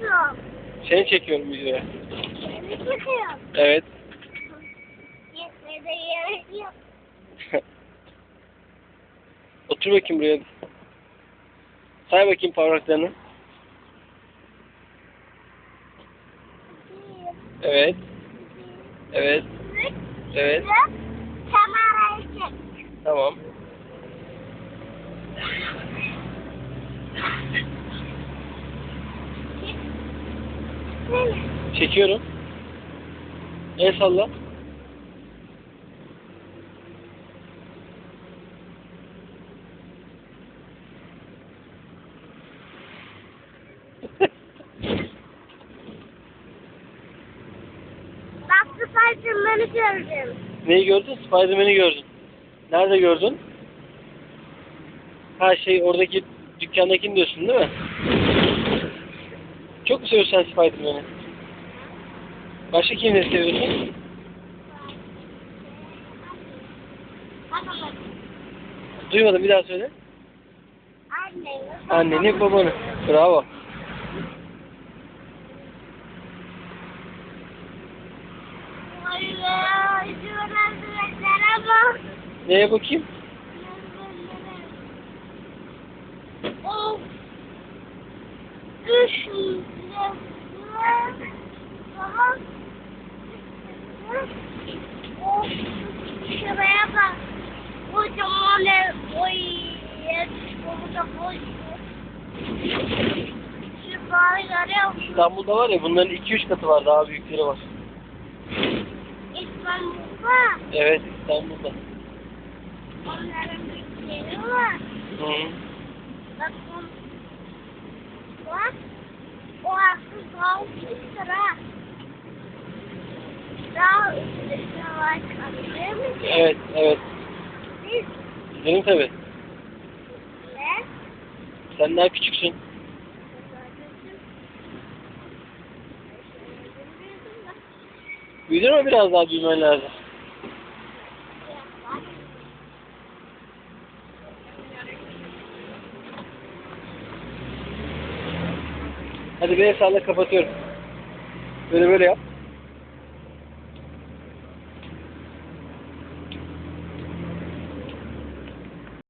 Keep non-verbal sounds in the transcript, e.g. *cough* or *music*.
çekiyorsun? Seni çekiyorum videoya. Beni çekiyorsun. Evet. Yetmede yemek yok. *laughs* Otur bakayım buraya. Say bakayım parmaklarını. Evet. Evet. Evet. Kamerayı çek. Tamam. Çekiyorum. El salla. Bak Spiderman'ı gördüm. Neyi gördün? Spiderman'i gördün. Nerede gördün? Ha şey oradaki dükkandakini diyorsun değil mi? Çok mu seviyorsun Spiderman'i? Başka kimleri seviyorsun? Duymadım bir daha söyle. Anne. Anneni babanı. Bravo. Neye bakayım? Üç litre. Tamam. Of. Şuraya bak. Kocaman ev. Oy. Burada boş. İstanbul'da var ya bunların 2-3 katı var daha büyükleri var. İstanbul'da Evet İstanbul'da. onların büyükleri var. Hı -hı. Bak. O haksız altı sıra. Daha üstüne var kalıyor musun? Evet evet. Biz Benim tabi. de Sen daha küçüksün. Büyüdün mü biraz daha büyümen lazım. Hadi bir el kapatıyorum. Böyle böyle yap.